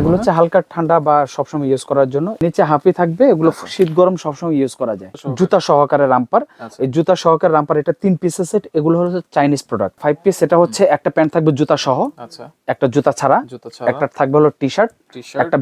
এগুলো হচ্ছে হালকা ঠান্ডা বা সবসময় ইউজ করার জন্য। নিচে হাফি থাকবে এগুলো শীত গরম সবসময় ইউজ করা যায়। জুতা সহকারে রাম্পার। আচ্ছা। এই জুতা সহকারে রাম্পার এটা তিন পিসের সেট এগুলো হচ্ছে চাইনিজ প্রোডাক্ট ফাইভ পিস এটা হচ্ছে একটা প্যান্ট থাকবে জুতা সহ। আচ্ছা। একটা জুতা ছাড়া। একটা থাকবে হলো টি শার্ট একটা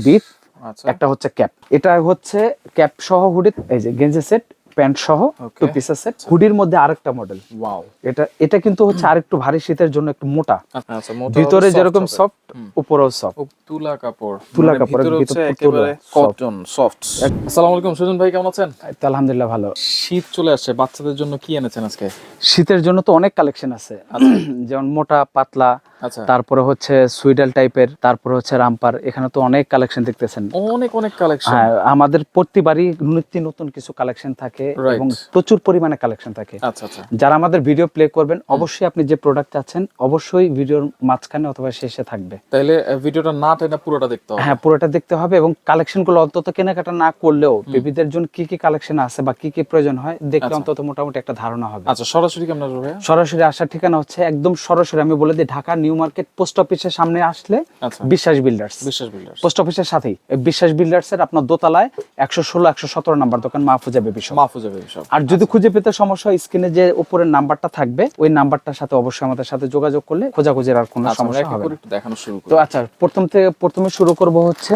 আচ্ছা। একটা হচ্ছে ক্যাপ এটা হচ্ছে ক্যাপ সহ হুডি এই যে গেঞ্জি সেট প্যান্ট সহ টু পিসের সেট হুডির মধ্যে আরেকটা মডেল ওয়াও এটা এটা কিন্তু হচ্ছে আরেকটু ভারী শীতের জন্য একটু মোটা। আচ্ছা ভিতরে যেরকম সফট উপরেও সফট তুলা কাপড়। তুলা কাপড় কাপড়ের ভিতরে কটন সফট আসসালামু আলাইকুম সুজন ভাই কেমন আছেন? আলহামদুলিল্লাহ ভালো। শীত চলে আসছে বাচ্চাদের জন্য কি এনেছেন আজকে? শীতের জন্য তো অনেক কালেকশন আছে। যেমন মোটা পাতলা আচ্ছা তারপরে হচ্ছে সুইডাল টাইপের তারপরে হচ্ছে রামপার এখানে তো অনেক কালেকশন দেখতেছেন। অনেক অনেক কালেকশন হ্যাঁ আমাদের প্রতিবারই নিত্য নতুন কিছু কালেকশন থাকে এবং প্রচুর পরিমাণে কালেকশন থাকে। আচ্ছা আচ্ছা। যারা আমাদের ভিডিও প্লে করবেন অবশ্যই আপনি যে প্রোডাক্ট চাচ্ছেন অবশ্যই ভিডিওর মাঝখানে অথবা শেষে থাকবে। আহ, ভিডিওটা না টেনে পুরোটা দেখতে হবে। হ্যাঁ পুরোটা দেখতে হবে এবং কালেকশনগুলো অন্তত কেনাকাটা না করলেও বেবিদের জন্য কি কি কালেকশন আছে বা কি কি প্রয়োজন হয় দেখলে আচ্ছা। অন্তত মোটামুটি একটা ধারণা হবে। আচ্ছা সরাসরি কেমন সরাসরি আসার ঠিকানা হচ্ছে একদম সরাসরি আমি বলে দিই ঢাকা নিউ মার্কেট পোস্ট অফিসের সামনে আসলে আচ্ছা। বিশ্বাস বিল্ডার্স বিশ্বাস বিল্ডার্স পোস্ট অফিসের সাথেই। বিশ্বাস বিল্ডার্স এর আপনার দোতলায় একশো ষোলো একশো সতেরো নাম্বার দোকান Mahfuza baby shop Mahfuza baby সব আর যদি খুঁজে পেতে সমস্যা হয় স্ক্রিনে যে উপরের নাম্বারটা থাকবে ওই নাম্বারটার সাথে অবশ্যই আমাদের সাথে যোগাযোগ করলে খোঁজাখুঁজির আর কোনো আচ্ছা সমস্যা হবে দেখানো শুরু তো আচ্ছা প্রথম থেকে প্রথমে শুরু করব হচ্ছে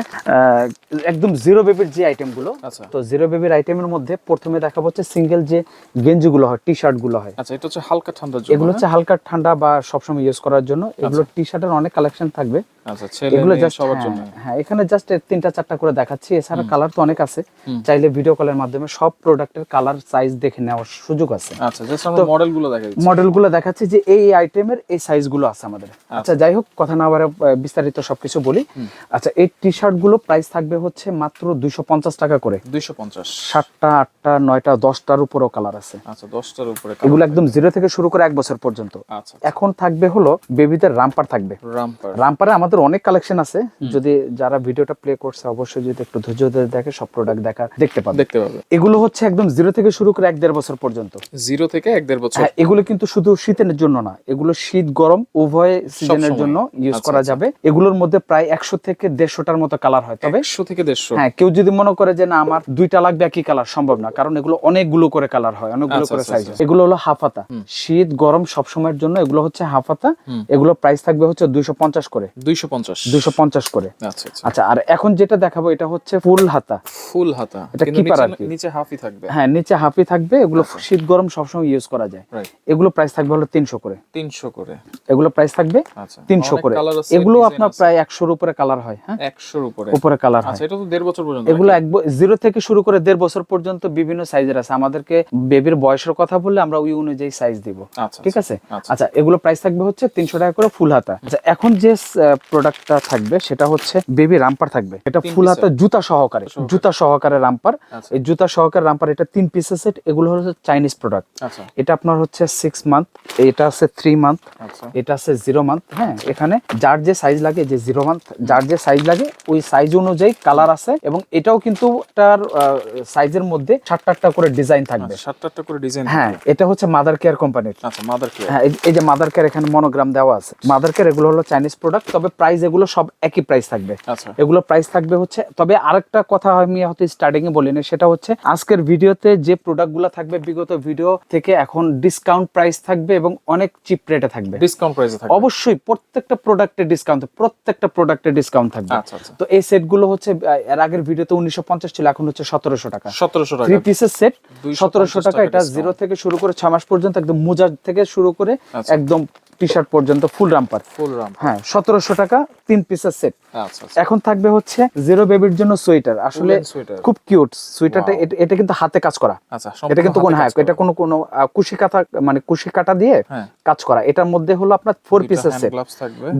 একদম জিরো বেবির যে আইটেমগুলো আচ্ছা। তো জিরো বেবির আইটেমের মধ্যে প্রথমে দেখাবো হচ্ছে সিঙ্গেল যে গেঞ্জিগুলো হয় টি শার্টগুলো হয়। আচ্ছা এটা হচ্ছে হালকা জন্য এগুলো হচ্ছে হালকা ঠান্ডা বা সবসময় ইউজ করার জন্য। এগুলো টি শার্টের অনেক কালেকশন থাকবে? আচ্ছা ছেলে এগুলো সবার জন্য। হ্যাঁ এখানে জাস্ট তিনটা চারটা করে দেখাচ্ছি। এছাড়া কালার তো অনেক আছে। চাইলে ভিডিও কলের মাধ্যমে সব প্রোডাক্টের কালার সাইজ দেখে নেওয়ার সুযোগ আছে। আচ্ছা জাস্ট আমরা মডেলগুলো দেখা মডেলগুলো দেখাচ্ছি যে এই আইটেমের এই সাইজগুলো আছে আমাদের। আচ্ছা। যাই হোক কথা না বারে বিস্তারিত সবকিছু বলি। আচ্ছা এই টি শার্টগুলো প্রাইস থাকবে হচ্ছে মাত্র দুইশো পঞ্চাশ টাকা করে। দুইশো পঞ্চাশ। সাতটা আটটা নয়টা দশটার উপরও কালার আছে। আচ্ছা দশটার উপরে এগুলো একদম জিরো থেকে শুরু করে এক বছর পর্যন্ত। আচ্ছা এখন থাকবে হলো বেবিদের রামপার থাকবে। রামপার। রামপারে আমাদের অনেক কালেকশন আছে। যদি যারা ভিডিওটা প্লে করছে অবশ্যই যদি একটু ধৈর্য ধরে দেখে সব প্রোডাক্ট দেখা দেখতে পাবে। দেখতে পাবে। এগুলো হচ্ছে একদম জিরো থেকে শুরু করে এক দেড় বছর পর্যন্ত। জিরো থেকে এক দেড় বছর। হ্যাঁ এগুলো কিন্তু শুধু শীতের জন্য না এগুলো শীত গরম উভয় সিজনের জন্য ইউজ আচ্ছা, করা আচ্ছা। যাবে। এগুলোর মধ্যে প্রায় একশো থেকে দেড়শোটার মতো কালার হয়। তবে একশো থেকে দেড়শো। হ্যাঁ কেউ যদি মনে করে যে না আমার দুইটা লাগবে একই কালার সম্ভব না। কারণ এগুলো অনেকগুলো করে কালার হয় অনেকগুলো আচ্ছা, করে সাইজ। এগুলো হলো হাফাতা শীত গরম সব সময়ের জন্য এগুলো হচ্ছে হাফাতা এগুলো প্রাইস থাকবে হচ্ছে দুইশো পঞ্চাশ করে। দুইশো পঞ্চাশ। দুইশো পঞ্চাশ করে। আচ্ছা আচ্ছা। আচ্ছা আর এখন যেটা দেখাবো এটা হচ্ছে ফুল হাতা। ফুল হাতা। এটা নিচে- কি। নিচে হাফই থাকবে। হ্যাঁ নিচে হাফি থাকবে। এগুলো শীত গরম সবসময় ইউজ করা যায়। এগুলো প্রাইস থাকবে হলো তিনশো করে। তিনশো করে। এগুলো প্রাইস থাকবে আচ্ছা। তিনশো অনেক করে। এগুলো আপনার। প্রায় একশোর উপরে কালার হয় হ্যাঁ? একশোর উপরে। উপরে কালার হয়। আচ্ছা এটা তো দেড় বছর পর্যন্ত এগুলো এক জিরো থেকে শুরু করে দেড় বছর পর্যন্ত বিভিন্ন সাইজের আছে। আমাদেরকে বেবির বয়সের কথা বললে আমরা ওই অনুযায়ী সাইজ দিব। আচ্ছা ঠিক আছে? আচ্ছা। আচ্ছা এগুলো প্রাইস থাকবে হচ্ছে তিনশো টাকা করে ফুল হাতা। আচ্ছা এখন যে প্রোডাক্টটা থাকবে সেটা হচ্ছে বেবি রাম্পার থাকবে। এটা ফুল হাতা জুতা সহকারে জুতা সহকারে রাম্পার আচ্ছা। এই জুতা সহকারে রাম্পার এটা তিন পিসের সেট এগুলো হচ্ছে চাইনিজ প্রোডাক্ট আচ্ছা। এটা আপনার হচ্ছে সিক্স মান্থ এটা আছে থ্রি মান্থ আচ্ছা। এটা আছে জিরো মান্থ হ্যাঁ এখানে যার যে সাইজ লাগে যে জিরো মান্থ যার যে সাইজ লাগে ওই সাইজ অনুযায়ী কালার আছে এবং এটাও কিন্তু তার সাইজের মধ্যে সাতটা আটটা করে ডিজাইন থাকবে। সাতটা আটটা করে ডিজাইন হ্যাঁ এটা হচ্ছে মাদার কেয়ার কোম্পানির আচ্ছা মাদার কেয়ার হ্যাঁ এই যে মাদার কেয়ার এখানে মনোগ্রাম দেওয়া আছে। মাদার কেয়ার এগুলো হলো চাইনিজ প্রোডাক্ট তবে প্রাইস এগুলো সব একই প্রাইস থাকবে। আচ্ছা। এগুলো প্রাইস থাকবে হচ্ছে তবে আরেকটা কথা আমি হয়তো স্টার্টিং এ বলিনি সেটা হচ্ছে আজকের ভিডিওতে যে প্রোডাক্টগুলো থাকবে বিগত ভিডিও থেকে এখন ডিসকাউন্ট প্রাইস থাকবে এবং অনেক চিপ রেটে থাকবে। ডিসকাউন্ট প্রাইসে থাকবে। অবশ্যই প্রত্যেকটা প্রোডাক্টে ডিসকাউন্ট প্রত্যেকটা প্রোডাক্টে ডিসকাউন্ট থাকবে। আচ্ছা আচ্ছা। তো এই সেটগুলো হচ্ছে আহ, এর আগের ভিডিওতে উনিশশো পঞ্চাশ ছিল এখন হচ্ছে সতেরোশো টাকা। সতেরোশো টাকা। থ্রি পিসের সেট 250 সতেরোশো টাকা টাকা এটা জিরো থেকে শুরু করে ছ মাস পর্যন্ত একদম মোজা থেকে শুরু করে। একদম টি শার্ট পর্যন্ত ফুল রাম্পার ফুল রাম হ্যাঁ সতেরোশো টাকা তিন পিসের সেট আচ্ছা আচ্ছা। এখন থাকবে হচ্ছে জিরো বেবির জন্য সোয়েটার আসলে খুব কিউট সোয়েটারটা এটা কিন্তু হাতে কাজ করা। আচ্ছা এটা কিন্তু কোন হ্যাঁ এটা কোনো কোনো কুশি কাটা মানে কুশি কাটা দিয়ে হ্যাঁ। কাজ করা। এটার মধ্যে হলো আপনার ফোর পিসের সেট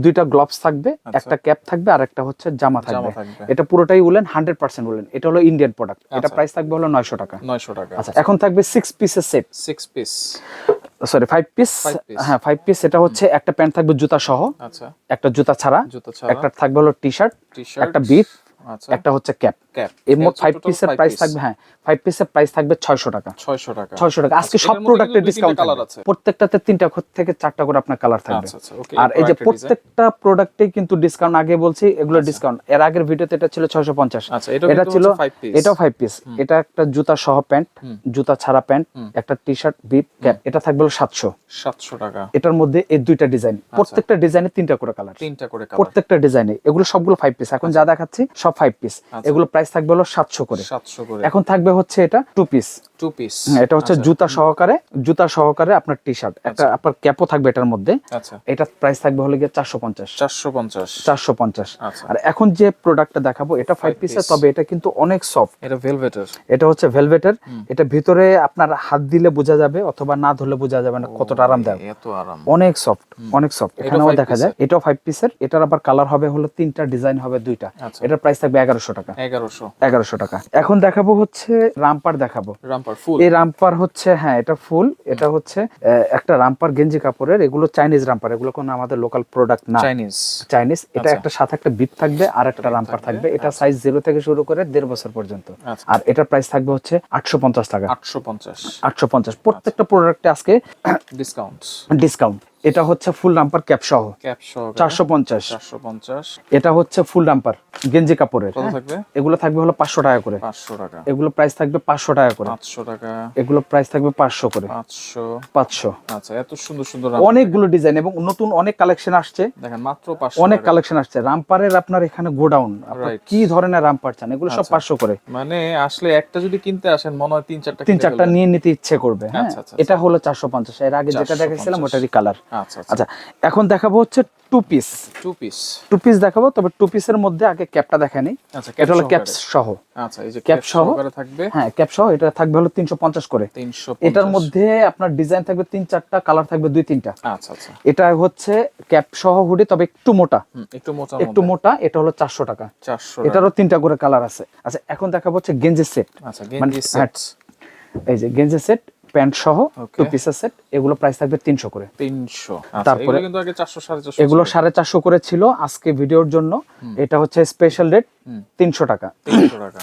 দুইটা গ্লোভস থাকবে আচ্ছা। একটা ক্যাপ থাকবে আর একটা হচ্ছে জামা থাকবে। এটা পুরোটাই উলেন হান্ড্রেড পার্সেন্ট উলেন। এটা হলো ইন্ডিয়ান প্রোডাক্ট এটা আচ্ছা। প্রাইস থাকবে হলো নয়শো টাকা। নয়শো টাকা। আচ্ছা এখন থাকবে সিক্স পিসের set six piece sorry five piece হ্যাঁ ফাইভ পিস এটা হচ্ছে একটা প্যান্ট থাকবে জুতা সহ। আচ্ছা। একটা জুতা ছাড়া। একটা থাকবে হলো টি শার্ট একটা আচ্ছা। একটা হচ্ছে ক্যাপ ক্যাপ এই মোট ফাইভ পিসের প্রাইস থাকবে হ্যাঁ ফাইভ পিসের প্রাইস থাকবে ছয়শো টাকা। 600 টাকা। ছয়শো টাকা। আজকে আচ্ছা, সব এটার মধ্যে প্রোডাক্টের কিন্তু দুই ডিসকাউন্ট তিনটা আছে। প্রত্যেকটাতে তিনটা থেকে চারটা করে আপনার কালার থাকবে। আচ্ছা আচ্ছা ওকে আর এই যে প্রত্যেকটা প্রোডাক্টে কিন্তু ডিসকাউন্ট আগে বলছি এগুলো ডিসকাউন্ট এর আগের ভিডিওতে এটা ছিল পঞ্চাশ। আচ্ছা এটা এটা ছিল হচ্ছে 5 পিস ফাইভ পিস এটা একটা জুতা সহ প্যান্ট জুতা ছাড়া প্যান্ট একটা টি শার্ট বিপ ক্যাপ এটা থাকবে হলো সাতশো। 700 টাকা। এটার মধ্যে এই দুইটা ডিজাইন আচ্ছা। প্রত্যেকটা ডিজাইনে তিনটা করে কালার তিনটা করে কালার প্রত্যেকটা ডিজাইনে এগুলো সবগুলো ফাইভ পিস এখন যা দেখাচ্ছি সব ফাইভ পিস আচ্ছা। এগুলো প্রাইস থাকবে হলো সাতশো করে। 700 করে। এখন থাকবে হচ্ছে এটা টু পিস টু পিস এটা হচ্ছে জুতা সহকারে জুতা সহকারে আপনার টি শার্ট একটা আপনার ক্যাপও থাকবে এটার মধ্যে। আচ্ছা। এটা প্রাইস থাকবে হলো গিয়ে চারশো পঞ্চাশ। 450 চারশো পঞ্চাশ। আচ্ছা। আর এখন যে প্রোডাক্টটা দেখাবো এটা ফাইভ পিসের তবে এটা কিন্তু অনেক সফট এটা ভেলভেটের এটা হচ্ছে ভেলভেটের এটা ভিতরে আপনার হাত দিলে বোঝা যাবে অথবা না ধরলে বোঝা যাবে না কতটা আরামদায়ক। এত আরাম। অনেক সফট অনেক সফট এখানেও দেখা যায় এটাও ফাইভ পিসের এটার আবার কালার হবে হলো তিনটা ডিজাইন হবে দুইটা। আচ্ছা। এটার প্রাইস থাকবে এগারোশো টাকা। 1100 এগারোশো টাকা। এখন দেখাবো হচ্ছে রামপার দেখাবো। Romper full? এই রামপার হচ্ছে হ্যাঁ এটা ফুল। এটা হচ্ছে একটা রামপার গেঞ্জি কাপড়ের। এগুলো চাইনিজ রামপার। এগুলো কোনো আমাদের লোকাল প্রোডাক্ট না। চাইনিজ। চাইনিজ। এটা আচ্ছা। একটা সাথে একটা বিপ থাকবে আর একটা রামপার থাকবে। এটা সাইজ জিরো থেকে শুরু করে দেড় বছর পর্যন্ত। আচ্ছা। আর এটার প্রাইস থাকবে হচ্ছে আটশো পঞ্চাশ টাকা। 850 আটশো পঞ্চাশ। প্রত্যেকটা প্রোডাক্টে আজকে ডিসকাউন্ট ডিসকাউন্ট এটা হচ্ছে ফুল রামপার ক্যাপ সহ। ক্যাপ চারশো পঞ্চাশ। এটা হচ্ছে ফুল রামপার গেঞ্জি কাপড়ের। হ্যাঁ? এগুলো থাকবে হলো পাঁচশো টাকা করে। 500 টাকা। এগুলো প্রাইস থাকবে পাঁচশো টাকা করে। 500 টাকা। এগুলো প্রাইস থাকবে পাঁচশো করে। 500 পাঁচশো। আচ্ছা এত সুন্দর সুন্দর অনেকগুলো ডিজাইন এবং নতুন অনেক কালেকশন আসছে। দেখেন মাত্র অনেক কালেকশন আসছে। রামপারের আপনার এখানে গোডাউন। কি ধরনের রামপার চান? এগুলো সব আচ্ছা। পাঁচশো করে। মানে আসলে একটা যদি কিনতে আসেন মনে হয় তিন চারটা তিন চারটা নিয়ে নিতে ইচ্ছে করবে হ্যাঁ? আচ্ছা, আচ্ছা, এটা হলো চারশো পঞ্চাশ। এর আগে যেটা দেখেছিলাম ওটারই কালার আচ্ছা আচ্ছা। আচ্ছা এখন দেখাবো হচ্ছে two piece two piece two piece দেখাবো তবে টু পিসের মধ্যে আগে ক্যাপটা দেখানি আচ্ছা এটা হলো ক্যাপ সহ। আচ্ছা এই যে ক্যাপ সহ? থাকবে। হ্যাঁ ক্যাপ সহ এটা থাকবে হলো তিনশো পঞ্চাশ করে। 350 এটার মধ্যে আপনার ডিজাইন থাকবে তিন চারটা কালার থাকবে দুই তিনটা। আচ্ছা আচ্ছা। এটা হচ্ছে ক্যাপ সহ হুডি তবে একটু মোটা। একটু মোটা একটু মোটা এটা হলো চারশো টাকা। 400 এটারও তিনটা করে কালার আছে। আচ্ছা এখন দেখাবো হচ্ছে গেঞ্জি সেট আচ্ছা মানে গেঞ্জি হ্যাঁ, সেট এই যে গেঞ্জি সেট প্যান্ট সহ. টু পিসের সেট এগুলো প্রাইস থাকবে তিনশো করে। 300 আচ্ছা তারপরে- এগুলো কিন্তু আগে 400 450 এগুলো সাড়ে চারশো করে ছিল আজকে ভিডিওর জন্য। এটা হচ্ছে স্পেশাল রেট তিনশো টাকা। 300 টাকা।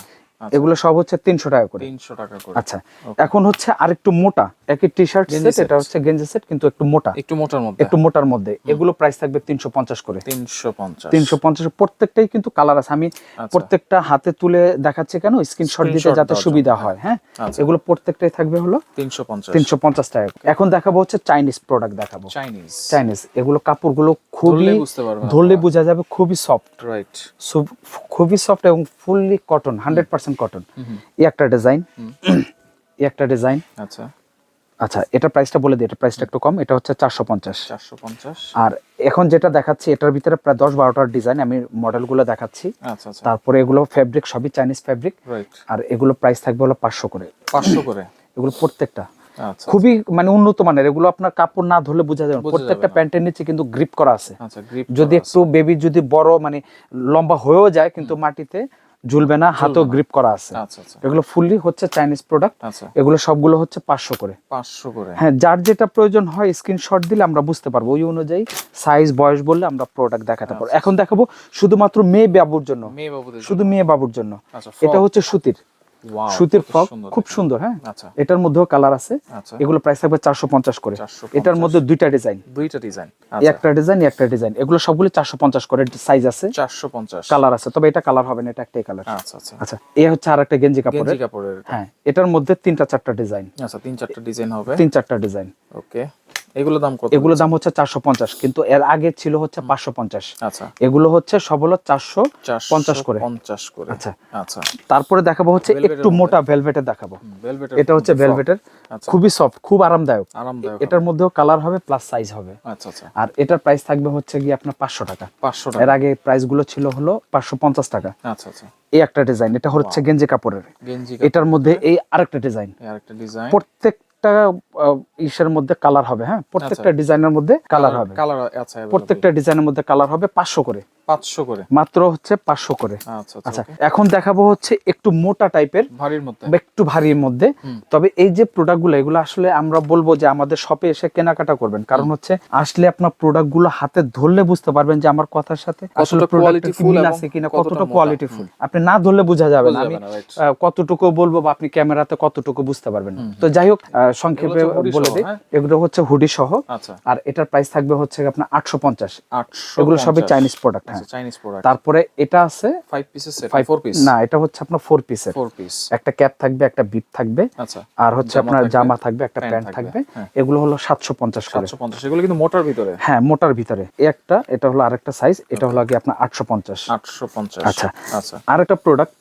এগুলো সব হচ্ছে তিনশো টাকা করে। 300 টাকা করে। আচ্ছা এখন হচ্ছে আরেকটু মোটা একই টি শার্ট সেট এটা হচ্ছে গেঞ্জি সেট কিন্তু একটু মোটা। একটু মোটার মধ্যে। একটু মোটার মধ্যে। এগুলো প্রাইস থাকবে তিনশো পঞ্চাশ করে। 350 তিনশো পঞ্চাশ প্রত্যেকটাই কিন্তু কালার আছে। আমি আচ্ছা। প্রত্যেকটা হাতে তুলে দেখাচ্ছি কেন? স্ক্রিনশট দিতে যাতে সুবিধা হয় হ্যাঁ? আচ্ছা। এগুলো প্রত্যেকটাই থাকবে হলো 350 তিনশো পঞ্চাশ টাকা এখন দেখাবো হচ্ছে চাইনিজ প্রোডাক্ট দেখাবো। চাইনিজ চাইনিজ এগুলো কাপড়গুলো খুবই ধরলে বোঝা যাবে খুবই সফট রাইট খুবই সফট এবং fully cotton hundred percent cotton এই একটা ডিজাইন এই একটা ডিজাইন আচ্ছা। আচ্ছা এটা প্রাইসটা বলে দিই এটা প্রাইসটা একটু কম এটা হচ্ছে চারশো পঞ্চাশ। 450 আর এখন যেটা দেখাচ্ছি এটার ভিতরে প্রায় দশ বারোটার ডিজাইন আমি মডেলগুলো দেখাচ্ছি। আচ্ছা আচ্ছা। তারপরে এগুলো ফেব্রিক সবই চাইনিজ ফেব্রিক রাইট আর এগুলো প্রাইস থাকবে হলো পাঁচশো করে। 500 করে? এগুলো প্রত্যেকটা। আচ্ছা খুবই মানে উন্নত মানের। এগুলো আপনার কাপড় না ধরলে বোঝা যাবে না। প্রত্যেকটা প্যান্টের নিচে কিন্তু গ্রিপ করা আছে। আচ্ছা গ্রিপ যদি একটু বেবি যদি বড় মানে লম্বা হয়েও যায় কিন্তু মাটিতে ঝুলবে না হাতেও গ্রিপ করা আছে। আচ্ছা আচ্ছা। এগুলো ফুললি হচ্ছে চাইনিজ প্রোডাক্ট আচ্ছা। এগুলো সবগুলো হচ্ছে পাঁচশো করে। 500 করে। হ্যাঁ যার যেটা প্রয়োজন হয় স্ক্রিনশট দিলে আমরা বুঝতে পারব। ওই অনুযায়ী সাইজ বয়স বললে আমরা প্রোডাক্ট দেখাতে পারব। এখন দেখাবো শুধুমাত্র মেয়ে বাবুর জন্য। মেয়ে বাবু শুধু মেয়ে বাবুর জন্য। এটা হচ্ছে সুতির। সুতির ফ্রক খুব সুন্দর হ্যাঁ? আচ্ছা। এটার মধ্যেও কালার আছে। আচ্ছা। এগুলো প্রাইস থাকবে চারশো পঞ্চাশ করে। 450 এটার মধ্যে দুইটা ডিজাইন দুইটা ডিজাইন আচ্ছা। একটা ডিজাইন একটা ডিজাইন এগুলো সবগুলো চারশো পঞ্চাশ করে সাইজ আছে। 450 কালার আছে। তবে এটা কালার হবে না এটা একটাই কালার আচ্ছা এ হচ্ছে আর একটা গেঞ্জি কাপড়ের। কাপড়ের। হ্যাঁ এটার মধ্যে তিনটা চারটা ডিজাইন আচ্ছা তিন চারটা ডিজাইন হবে। তিন চারটা ডিজাইন ওকে এগুলো দাম কত? এগুলো দাম হচ্ছে চারশো পঞ্চাশ কিন্তু এর আগে ছিল হচ্ছে পাঁচশো পঞ্চাশ। আচ্ছা। এগুলো হচ্ছে সব হলো চারশো পঞ্চাশ করে। পঞ্চাশ করে। আচ্ছা। আচ্ছা। তারপরে দেখাবো হচ্ছে একটু মোটা ভেলভেটের দেখাবো। এটা হচ্ছে ভেলভেটের আচ্ছা। খুবই সফট খুব আরামদায়ক। আরামদায়ক এটার মধ্যেও কালার হবে প্লাস সাইজ হবে। আচ্ছা আচ্ছা। আর এটার প্রাইস থাকবে হচ্ছে গিয়ে আপনার পাঁচশো টাকা। 500 এর আগে প্রাইসগুলো ছিল হলো পাঁচশো পঞ্চাশ টাকা। আচ্ছা আচ্ছা। এই একটা ডিজাইন এটা হচ্ছে গেঞ্জি কাপড়ের। গেঞ্জি এটার মধ্যে এই আরেকটা ডিজাইন আরেকটা ডিজাইন প্রত্যেকটা ইসের মধ্যে কালার হবে হ্যাঁ? প্রত্যেকটা ডিজাইনের মধ্যে কালার হবে। কালার আচ্ছা প্রত্যেকটা ডিজাইনের মধ্যে কালার হবে পাঁচশো করে। পাঁচশো করে। মাত্র হচ্ছে পাঁচশো করে। আচ্ছা আচ্ছা আচ্ছা এখন দেখাবো হচ্ছে একটু মোটা টাইপের ভারীর মধ্যে। একটু ভারীর মধ্যে। তবে এই যে প্রোডাক্টগুলো এগুলো আসলে আমরা বলব যে আমাদের শপে এসে কেনাকাটা করবেন। কারণ হচ্ছে আসলে আপনার প্রোডাক্টগুলো হাতে ধরলে বুঝতে পারবেন যে আমার কথার সাথে আসলে প্রোডাক্টের মিল আছে কিনা কতটা কোয়ালিটি ফুল আপনি না ধরলে বোঝা যাবে না। আমি কতটুকু বলব বা আপনি ক্যামেরাতে কতটুকু বুঝতে পারবেন তো যাই হোক সংক্ষেপে বলে দিই। হ্যাঁ? এগুলো হচ্ছে হুডি সহ। আচ্ছা। আর এটার প্রাইস থাকবে হচ্ছে আপনার আটশো পঞ্চাশ। আটশো এগুলো সবই চাইনিজ প্রোডাক্ট হ্যাঁ। আচ্ছা চাইনিজ প্রোডাক্ট তারপরে এটা আছে ফাইভ পিসের সেট ফাইভ পিস না এটা হচ্ছে আপনার পিসের পিস একটা ক্যাপ থাকবে একটা বিপ থাকবে। আচ্ছা। আর হচ্ছে আপনার জামা থাকবে একটা প্যান্ট থাকবে, হ্যাঁ। এগুলো হলো করে। এগুলো কিন্তু মোটার ভিতরে? হ্যাঁ মোটার ভিতরে। একটা এটা হলো আরেকটা সাইজ এটা হলো আগে আপনার আটশো পঞ্চাশ। আটশো পঞ্চাশ আচ্ছা। আচ্ছা। আরেকটা প্রোডাক্ট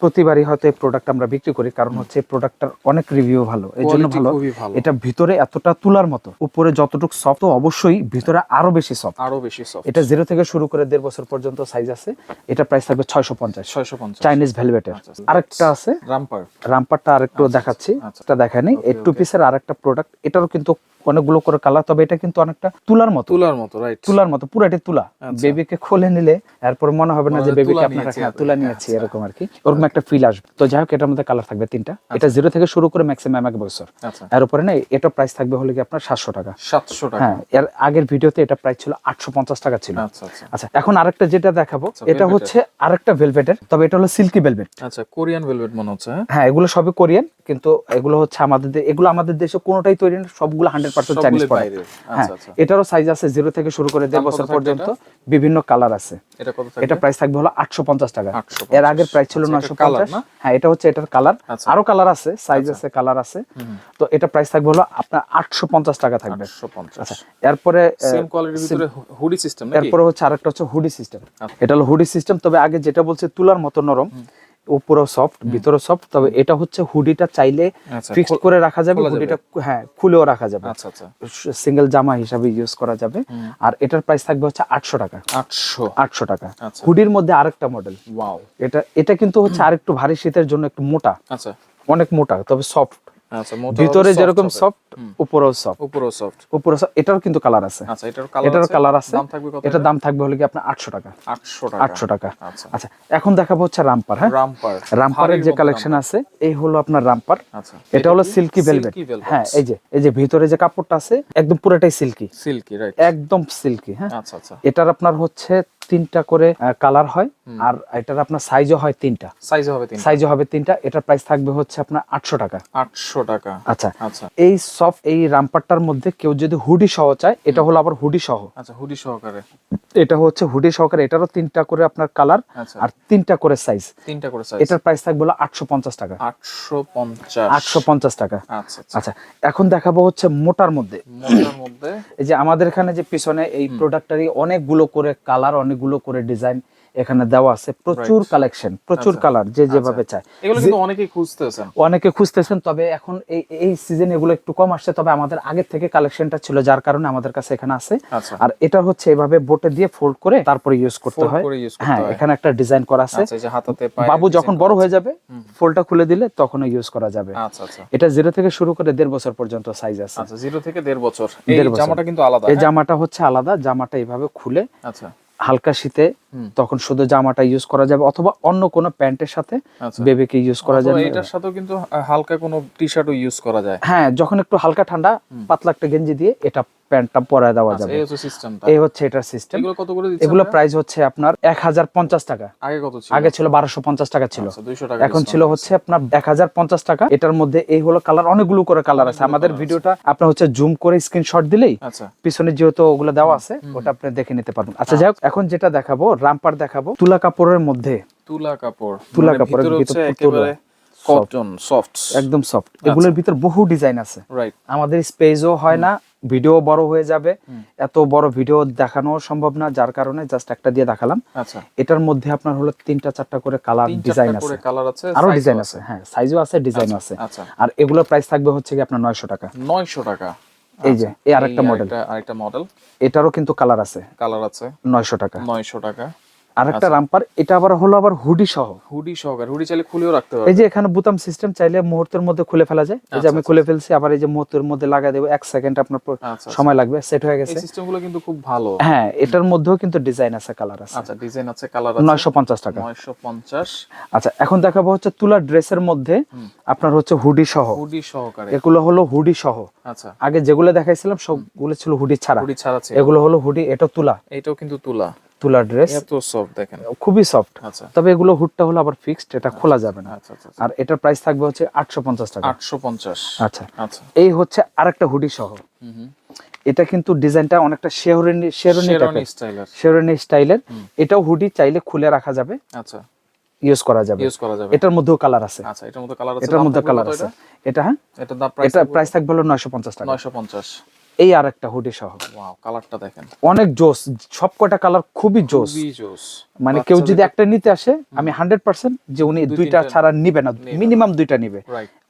প্রতিবারই হয়তো এই প্রোডাক্ট আমরা বিক্রি করি কারণ হচ্ছে এই প্রোডাক্টটার অনেক রিভিউ ভালো। এই জন্য ভালো। ভালো। এটা ভিতরে এতটা তুলার মতো। উপরে যতটুকু সফট অবশ্যই ভিতরে আরও বেশি সফট আরও বেশি সফট এটা জিরো থেকে শুরু করে দেড় বছর পর্যন্ত সাইজ আছে। এটা প্রাইস থাকবে ছয়শো পঞ্চাশ। ছয়শো পঞ্চাশ। চাইনিজ ভেলভেটের আচ্ছা, আরেকটা আছে। রামপার রামপারটা আরেকটু দেখাচ্ছি। আচ্ছা। এটা দেখায়নি এই টু পিসের আরেকটা প্রোডাক্ট এটারও কিন্তু অনেকগুলো করে কালার তবে এটা কিন্তু অনেকটা তুলার মতো। তুলার মতো রাইট তুলার মতো পুরাটি তুলা। বেবিকে খুলে নিলে এরপর মনে হবে না যে বেবিকে আপনারা হ্যাঁ। তুলা নিয়েছি এরকম আর কি ওরকম একটা ফিল আসবে। তো যাই হোক এটার মধ্যে কালার থাকবে তিনটা। এটা জিরো থেকে শুরু করে ম্যাক্সিমাম এক বছর। আচ্ছা। এর উপরে না এটা প্রাইস থাকবে হলে কি আপনার সাতশো টাকা। সাতশো টাকা। হ্যাঁ এর আগের ভিডিওতে এটা প্রাইস ছিল আটশো পঞ্চাশ টাকা ছিল। আচ্ছা আচ্ছা। আচ্ছা এখন আরেকটা যেটা দেখাবো আচ্ছা, এটা হচ্ছে আরেকটা ভেলভেটের তবে এটা হলো সিল্কি ভেলভেট আচ্ছা কোরিয়ান ভেলভেট মনে হচ্ছে হ্যাঁ? হ্যাঁ এগুলো সবই কোরিয়ান কিন্তু এগুলো হচ্ছে আমাদের এগুলো আমাদের দেশে কোনোটাই তৈরি না সবগুলো হান্ড্রেড পার্সেন্ট চাইনিজ সবগুলোই প্রোডাক্ট হ্যাঁ আচ্ছা, আচ্ছা। এটারও সাইজ আছে থেকে শুরু করে বছর পর্যন্ত বিভিন্ন কালার আছে। এটা কত এটা প্রাইস থাকবে হলো আটশো পঞ্চাশ টাকা। এর আগের প্রাইস ছিল আচ্ছা, এটা নয়শো colour পঞ্চাশ না? হ্যাঁ এটা হচ্ছে এটার কালার আচ্ছা। আরও কালার আছে সাইজ আছে কালার আছে। তো এটা প্রাইস থাকবে হলো আপনার আটশো পঞ্চাশ টাকা থাকবে। আচ্ছা এরপরে সেম কোয়ালিটির ভিতরে হুডি সিস্টেম নাকি? এরপরে হচ্ছে আরেকটা হচ্ছে হুডি সিস্টেম আচ্ছা। এটা হলো হুডি সিস্টেম তবে আগে যেটা বলছে তুলার মতো নরম। উপরেও সফট ভিতরেও সফট তবে এটা হচ্ছে হুডিটা চাইলে আচ্ছা, ফিক্সড করে রাখা যাবে হুডিটা হ্যাঁ খুলেও রাখা যাবে। আচ্ছা আচ্ছা। সিঙ্গেল জামা হিসাবে ইউজ করা যাবে। আর এটার প্রাইস থাকবে হচ্ছে আটশো টাকা। আটশো। আটশো টাকা। আচ্ছা। হুডির মধ্যে আরেকটা মডেল ওয়াও এটা এটা কিন্তু হচ্ছে আরেকটু ভারী শীতের জন্য একটু মোটা। আচ্ছা। অনেক মোটা তবে সফট আচ্ছা ভিতরে যেরকম সফট উপরেও সফট উপরেও সফট উপরে এটারও কিন্তু কালার আছে। আচ্ছা এটার কালার কালার আছে। দাম থাকবে কত এটার দাম থাকবে হলে কি আপনার আটশো টাকা। আটশো টাকা। আটশো টাকা। আচ্ছা। আচ্ছা এখন দেখাবো হচ্ছে রামপার হ্যাঁ? রামপার। রামপারের যে কালেকশন আছে এই হলো আপনার রামপার। রামপার। আচ্ছা। এটা হলো সিল্কি ভেলভেট হ্যাঁ এই যে এই যে ভিতরে যে কাপড়টা আছে একদম পুরোটাই সিল্কি সিল্কি রাইট একদম সিল্কি হ্যাঁ? আচ্ছা আচ্ছা। এটার আপনার হচ্ছে তিনটা করে কালার হয়। আর এটার আপনার সাইজও হয় তিনটা। সাইজ হবে তিন সাইজও হবে তিনটা এটার প্রাইস থাকবে হচ্ছে আপনার আটশো টাকা। আটশো টাকা। আচ্ছা আচ্ছা। এই সফট এই রামপারটার মধ্যে কেউ যদি হুডি সহ চায় এটা হলো আবার হুডি সহ। আচ্ছা হুডি সহকারে। এটা হচ্ছে হুডি সহকারে এটারও তিনটা করে আপনার কালার আচ্ছা। আর তিনটা করে সাইজ তিনটা করে সাইজ এটার প্রাইস থাকবে হলো আটশো পঞ্চাশ টাকা। আটশো পঞ্চাশ। আটশো পঞ্চাশ টাকা। আচ্ছা আচ্ছা। আচ্ছা এখন দেখাবো হচ্ছে মোটার মধ্যে। মোটার মধ্যে। এই যে আমাদের এখানে যে পিছনে এই প্রোডাক্টারই অনেকগুলো করে কালার অনেকগুলো করে ডিজাইন এখানে দেওয়া আছে প্রচুর কালেকশন প্রচুর কালার যে যেভাবে চায়। এগুলো কিন্তু অনেকেই খুঁজতেছেন। অনেকে খুঁজতেছেন তবে এখন এই এই সিজন এগুলো একটু কম আসছে তবে আমাদের আগের থেকে কালেকশনটা ছিল যার কারণে আমাদের কাছে এখানে আছে। আচ্ছা। আর এটা হচ্ছে এভাবে বোটে দিয়ে ফোল্ড করে তারপরে ইউজ করতে হয়। হ্যাঁ এখানে একটা ডিজাইন করা আছে। আচ্ছা যে হাতাতে পায়ে বাবু যখন বড় হয়ে যাবে ফোল্ডটা খুলে দিলে তখন ইউজ করা যাবে। আচ্ছা আচ্ছা। এটা জিরো থেকে শুরু করে দেড় বছর পর্যন্ত সাইজ আছে। আচ্ছা জিরো থেকে দেড় বছর। এই জামাটা কিন্তু আলাদা এই হ্যাঁ? জামাটা হচ্ছে আলাদা জামাটা এইভাবে খুলে আচ্ছা। হালকা শীতে তখন শুধু জামাটা ইউজ করা যাবে অথবা অন্য কোনো প্যান্টের সাথে আচ্ছা। বেবিকে ইউজ করা যাবে। এটার সাথেও কিন্তু হালকা কোনো টি শার্টও ইউজ করা যায়। হ্যাঁ যখন একটু হালকা ঠান্ডা পাতলা একটা গেঞ্জি দিয়ে এটা প্যান্টটা পরায় দেওয়া আচ্ছা যাবে। এই হচ্ছে এটার সিস্টেম এগুলো কত করে দিচ্ছেন এগুলো প্রাইস হচ্ছে আপনার এক হাজার পঞ্চাশ টাকা। আগে কত ছিল? আগে ছিল বারোশো পঞ্চাশ টাকা ছিল। আচ্ছা 200 টাকা এখন ছিল হচ্ছে আপনার এক হাজার পঞ্চাশ টাকা। এটার মধ্যে এই হলো কালার অনেকগুলো করে কালার আছে। আমাদের ভিডিওটা আপনার হচ্ছে জুম করে স্ক্রিনশট দিলেই আচ্ছা। পিছনে যেহেতু ওগুলো দেওয়া আছে ওটা আপনি দেখে নিতে পারবেন। আচ্ছা যাই হোক এখন যেটা দেখাবো রামপার দেখাবো তুলা কাপড়ের মধ্যে। তুলা কাপড়। তুলা মানে কাপড়ের ভিতরে। একেবারে কটন সফট একদম সফট এগুলোর ভিতর বহু ডিজাইন আছে। রাইট আমাদের স্পেসও হয় না ভিডিও বড় হয়ে যাবে। এত বড় ভিডিও দেখানো সম্ভব না যার কারণে জাস্ট একটা দিয়ে দেখালাম। আচ্ছা। এটার মধ্যে আপনার হলো তিনটা চারটা করে কালার ডিজাইন আছে। কালার আছে আরও ডিজাইন আছে। হ্যাঁ সাইজও আছে ডিজাইনও আছে। আচ্ছা। আর এগুলোর প্রাইস থাকবে হচ্ছে কি আপনার নয়শো টাকা। 900 টাকা। এই যে এই আরেকটা মডেল আরেকটা মডেল এটারও কিন্তু কালার আছে। কালার আছে। নয়শো টাকা। 900 টাকা। আর একটা রামপার এটা আবার হলো আবার হুডি সহ। হুডি সহকারে হুডি চাইলে খুলেও রাখতে পারবে। এই যে এখানে বুতাম সিস্টেম চাইলে মুহূর্তের মধ্যে খুলে ফেলা যায়। এই যে আমি খুলে ফেলছি আবার এই যে মুহূর্তের মধ্যে লাগাই দেবো এক সেকেন্ড আপনার আচ্ছা সময় লাগবে সেট হয়ে এই সিস্টেমগুলো কিন্তু খুব ভালো। হ্যাঁ এটার মধ্যেও কিন্তু ডিজাইন আছে কালার আছে। আচ্ছা ডিজাইন আছে কালার আছে। নয়শো পঞ্চাশ টাকা। নয়শো পঞ্চাশ। আচ্ছা এখন দেখাবো হচ্ছে তুলার ড্রেসের মধ্যে আপনার হচ্ছে হুডি সহ। হুডি সহকারে। এগুলো হলো হুডি সহ। আচ্ছা। আগে যেগুলো দেখাইছিলাম সবগুলো ছিল হুডি ছাড়া। হুডি ছাড়া এগুলো হলো হুডি এটা তুলা। এটাও কিন্তু তুলা। তুলার ড্রেস এত সফট দেখেন। খুবই সফট আচ্ছা। তবে এগুলো হুডটা হলো আবার ফিক্সড এটা খোলা যাবে না। আচ্ছা আচ্ছা আর এটার প্রাইস থাকবে হচ্ছে আটশো পঞ্চাশ টাকা। আটশো পঞ্চাশ। আচ্ছা। আচ্ছা। এই হচ্ছে আরেকটা হুডি সহ। এটা কিন্তু ডিজাইনটা অনেকটা শেরনি শেরওয়ানি স্টাইলার। শেরনি স্টাইলের। এটাও হুডি চাইলে খুলে রাখা যাবে। আচ্ছা। ইউজ করা যাবে। ইউজ করা যাবে। এটার মধ্যেও কালার আছে। আচ্ছা এটার মধ্যে কালার আছে এটার মধ্যে কালার আছে। এটা? হ্যাঁ? এটা প্রাইস থাকবে হলো নয়শো পঞ্চাশ টাকা। নয়শো পঞ্চাশ। এই আর একটা হুডি সহ। ওয়াও কালারটা দেখেন। অনেক জোস সবকটা কালার খুবই জোস। খুবই জোস। মানে কেউ যদি একটা নিতে আসে আমি হান্ড্রেড পার্সেন্ট যে উনি দুইটা ছাড়া নিবে না মিনিমাম দুইটা নিবে।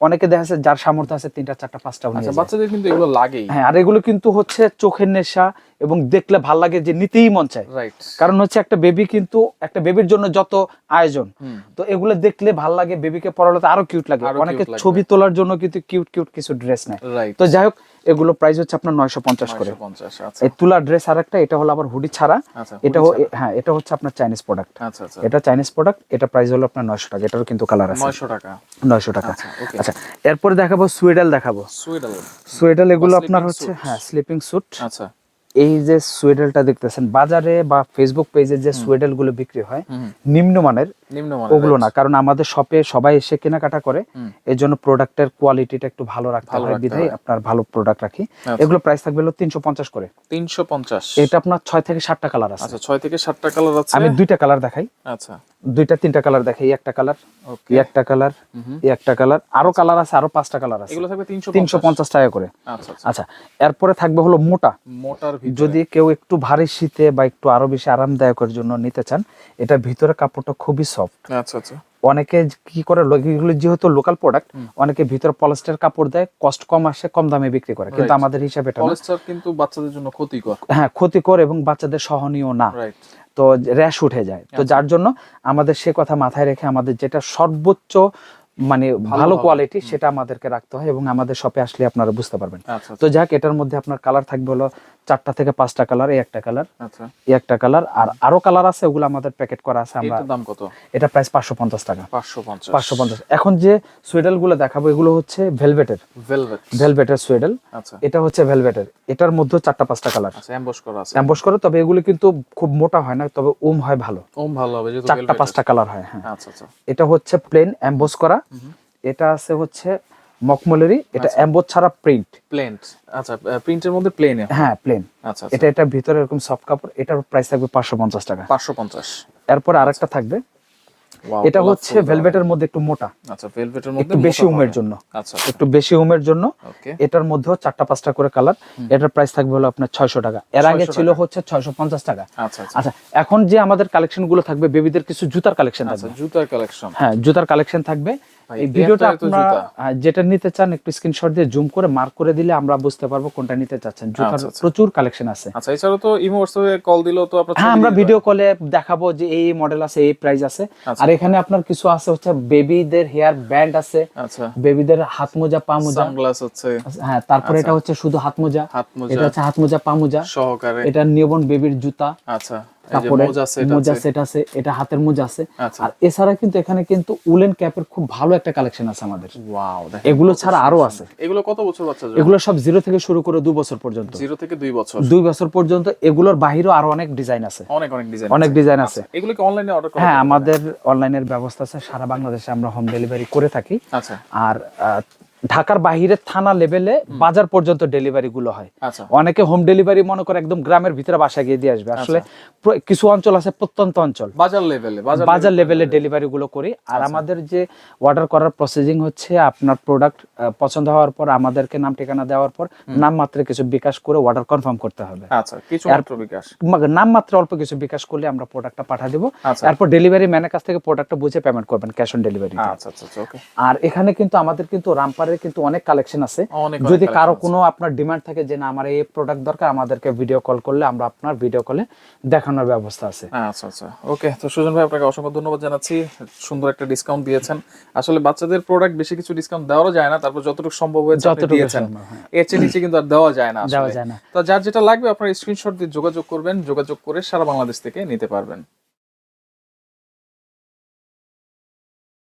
অনেকে দেখা যাচ্ছে যার সামর্থ্য আছে তিনটা চারটা পাঁচটা আচ্ছা বাচ্চাদের কিন্তু এগুলো লাগেই। হ্যাঁ আর এগুলো কিন্তু হচ্ছে চোখের নেশা এবং দেখলে ভালো লাগে যে নিতেই মন চায়। রাইট কারণ হচ্ছে একটা বেবি কিন্তু একটা বেবির জন্য যত আয়োজন তো এগুলো দেখলে ভালো লাগে বেবিকে পড়ালে তো আরও কিউট লাগে। অনেকে ছবি তোলার জন্য কিন্তু কিউট কিউট কিছু ড্রেস নেয়। তো যাই হোক এগুলো প্রাইস হচ্ছে আপনার নয়শো পঞ্চাশ করে। আচ্ছা। এই তুলার ড্রেস আর একটা এটা হলো আবার হুডি ছাড়া। আচ্ছা এটা হ্যাঁ এটা হচ্ছে আপনার চাইনিজ প্রোডাক্ট আচ্ছা আচ্ছা। এটা চাইনিজ প্রোডাক্ট এটা প্রাইস হলো আপনার নয়শো টাকা। এটারও কিন্তু কালার আছে। নয়শো টাকা। নয়শো টাকা। আচ্ছা আচ্ছা এরপরে দেখাবো সুয়েডাল দেখাবো। সুয়েডাল সুয়েডাল এগুলো আপনার হচ্ছে হ্যাঁ স্লিপিং স্যুট আচ্ছা। এই যে সুয়েডালটা দেখতেছেন বাজারে বা ফেসবুক পেজে যে সুয়েডালগুলো বিক্রি হয় নিম্নমানের ওগুলো না কারণ আমাদের শপে সবাই এসে কেনাকাটা করে। এর জন্য প্রোডাক্টের কোয়ালিটিটা একটু ভালো রাখতে হয় বিধায় আপনার ভালো প্রোডাক্ট রাখি। আচ্ছা। এগুলো প্রাইস থাকবে হলো তিনশো পঞ্চাশ করে। তিনশো পঞ্চাশ। এটা আপনার ছয় থেকে সাতটা কালার আছে। আচ্ছা ছয় থেকে সাতটা কালার আছে? আমি দুইটা কালার দেখাই। আচ্ছা। দুইটা তিনটা কালার দেখাই একটা কালার ওকে একটা কালার এই একটা কালার আরও কালার আছে আরও পাঁচটা কালার আছে। এগুলো থাকবে তিনশো তিনশো পঞ্চাশ টাকা করে। আচ্ছা আচ্ছা। আচ্ছা এরপরে থাকবে হলো মোটা। মোটার যদি কেউ একটু ভারী শীতে বা একটু আরও বেশি আরামদায়কের জন্য নিতে চান এটা ভিতরে কাপড়টা খুবই সফট আচ্ছা আচ্ছা। অনেকে কি করে এগুলো যেহেতু লোকাল প্রোডাক্ট অনেকে ভিতরে পলিস্টার কাপড় দেয় কস্ট কম আসে কম দামে বিক্রি করে। কিন্তু আমাদের হিসাবে এটা পলিস্টার কিন্তু বাচ্চাদের জন্য ক্ষতিকর। হ্যাঁ ক্ষতিকর এবং বাচ্চাদের সহনীয় না। তো র্যাশ উঠে যায়। তো আচ্ছা। যার জন্য আমাদের সে কথা মাথায় রেখে আমাদের যেটা সর্বোচ্চ মানে ভালো। কোয়ালিটি সেটা আমাদেরকে রাখতে হয় এবং আমাদের শপে আসলে আপনারা বুঝতে পারবেন। আচ্ছা তো যাক এটার মধ্যে আপনার কালার থাকবে হলো চারটা থেকে পাঁচটা কালার এই একটা কালার আচ্ছা। এই একটা কালার আর আরও কালার আছে ওগুলো আমাদের প্যাকেট করা আছে আমরা দাম কত? এটা প্রাইস পাঁচশো পঞ্চাশ টাকা। পাঁচশো পঞ্চাশ। পাঁচশো পঞ্চাশ। এখন যে সোয়েডালগুলো দেখাবো এগুলো হচ্ছে ভেলভেটের ভেলভেট ভেলভেটের সোয়েডাল। আচ্ছা। এটা হচ্ছে ভেলভেটের এটার মধ্যে চারটা পাঁচটা কালার। আচ্ছা এমবস করা আছে। অ্যাম্বস করে তবে এগুলো কিন্তু খুব মোটা হয় না তবে ওম হয় ভালো। ওম ভালো হবে যেহেতু চারটা পাঁচটা কালার হয় হ্যাঁ। আচ্ছা আচ্ছা। এটা হচ্ছে প্লেন অ্যাম্বোস করা। এটা আছে হচ্ছে মকমলেরই এটা আচ্ছা। ছাড়া প্রিন্ট। প্লেন আচ্ছা প্রিন্টের মধ্যে প্লেন হ্যাঁ প্লেন। আচ্ছা আচ্ছা। এটা এটা ভিতরে এরকম সফট কাপড় এটার প্রাইস থাকবে পাঁচশো পঞ্চাশ টাকা। পাঁচশো পঞ্চাশ। এরপর আরেকটা থাকবে। এটা হচ্ছে ভেলভেটের মধ্যে একটু মোটা। আচ্ছা ভেলভেটের মধ্যে একটু বেশি উমের জন্য। আচ্ছা একটু বেশি উমের জন্য। ওকে এটার মধ্যেও চারটা পাঁচটা করে কালার। এটার প্রাইস থাকবে হলো আপনার ছয়শো টাকা। এর আগে ছিল হচ্ছে ছয়শো পঞ্চাশ টাকা। আচ্ছা আচ্ছা। আচ্ছা এখন যে আমাদের কালেকশনগুলো থাকবে বেবিদের কিছু জুতার কালেকশন আচ্ছা থাকবে। জুতার কালেকশন হ্যাঁ জুতার কালেকশন থাকবে। এই ভিডিওটা আপনারা যেটা নিতে চান একটু স্ক্রিনশট দিয়ে জুম করে মার্ক করে দিলে আমরা বুঝতে পারব কোনটা নিতে চাচ্ছেন। জুতার আচ্ছা, আচ্ছা। প্রচুর কালেকশন আছে। আচ্ছা এছাড়াও তো ইমো হোয়াটসঅ্যাপে কল দিলেও তো আপনার হ্যাঁ আমরা ভিডিও কলে দেখাবো যে এই মডেল আছে এই প্রাইস আছে। আচ্ছা। আর এখানে আপনার কিছু আছে হচ্ছে বেবিদের হেয়ার ব্যান্ড আছে। আচ্ছা। বেবিদের হাত মোজা পা মোজা। সানগ্লাস হচ্ছে। হ্যাঁ তারপরে এটা হচ্ছে শুধু হাত মোজা। হাত এটা মোজা হচ্ছে হাত মোজা পা মোজা। সহকারে। এটা নিউবর্ন বেবির জুতা। আচ্ছা। কাপড়ের মোজা সেট আছে। এটা হাতের মোজা আছে। আচ্ছা। আর এছাড়া কিন্তু এখানে কিন্তু উলেন ক্যাপের খুব ভালো একটা কালেকশন আছে আমাদের। ওয়াও এগুলো ছাড়া আরও আছে। এগুলো কত বছর বাচ্চা এগুলো সব জিরো থেকে শুরু করে দু বছর পর্যন্ত। জিরো থেকে দুই বছর। দুই বছর পর্যন্ত এগুলোর বাহিরেও আরও অনেক ডিজাইন আছে। অনেক অনেক ডিজাইন অনেক ডিজাইন আছে। এগুলো কি অনলাইনে অর্ডার করা হ্যাঁ? আমাদের অনলাইনের ব্যবস্থা আছে। সারা বাংলাদেশে আমরা হোম ডেলিভারি করে থাকি। আচ্ছা। আর ঢাকার বাহিরে থানা লেভেলে বাজার পর্যন্ত ডেলিভারি গুলো হয়। আচ্ছা। অনেকে হোম ডেলিভারি মনে করে একদম গ্রামের ভিতরে বাসায় গিয়ে দিয়ে আসবে। আসলে কিছু অঞ্চল আছে প্রত্যন্ত অঞ্চল। বাজার লেভেলে বাজার লেভেলে ডেলিভারি গুলো করি। আর আমাদের যে অর্ডার করার প্রসেসিং হচ্ছে আপনার প্রোডাক্ট পছন্দ হওয়ার পর আমাদেরকে নাম ঠিকানা দেওয়ার পর নাম মাত্র কিছু বিকাশ করে অর্ডার কনফার্ম করতে হবে। আচ্ছা কিছু মাত্র বিকাশ। নাম মাত্র অল্প কিছু বিকাশ করলে আমরা প্রোডাক্টটা পাঠিয়ে দেবো। আচ্ছা। তারপর ডেলিভারি ম্যানের কাছ থেকে প্রোডাক্টটা বুঝে পেমেন্ট করবেন ক্যাশ অন ডেলিভারি আচ্ছা আচ্ছা আচ্ছা ওকে আর এখানে কিন্তু আমাদের কিন্তু রামপারে বাজারে কিন্তু অনেক কালেকশন আছে। যদি কারও কোনো আপনার ডিমান্ড থাকে যে না আমার এই প্রোডাক্ট দরকার আমাদেরকে ভিডিও কল করলে আমরা আপনার ভিডিও কলে দেখানোর ব্যবস্থা আছে। আচ্ছা আচ্ছা। ওকে তো সুজন ভাই আপনাকে অসংখ্য ধন্যবাদ জানাচ্ছি। সুন্দর একটা ডিসকাউন্ট দিয়েছেন। আসলে বাচ্চাদের প্রোডাক্ট বেশি কিছু ডিসকাউন্ট দেওয়াও যায় না তারপর যতটুকু সম্ভব হয়েছে আপনি যতটুকু দিয়েছেন। হ্যাঁ। এর চেয়ে নিচে কিন্তু আর দেওয়া যায় না দেওয়া আসলে যায় না। তো যার যেটা লাগবে আপনার স্ক্রিনশট দিয়ে যোগাযোগ করবেন যোগাযোগ করে সারা বাংলাদেশ থেকে নিতে পারবেন।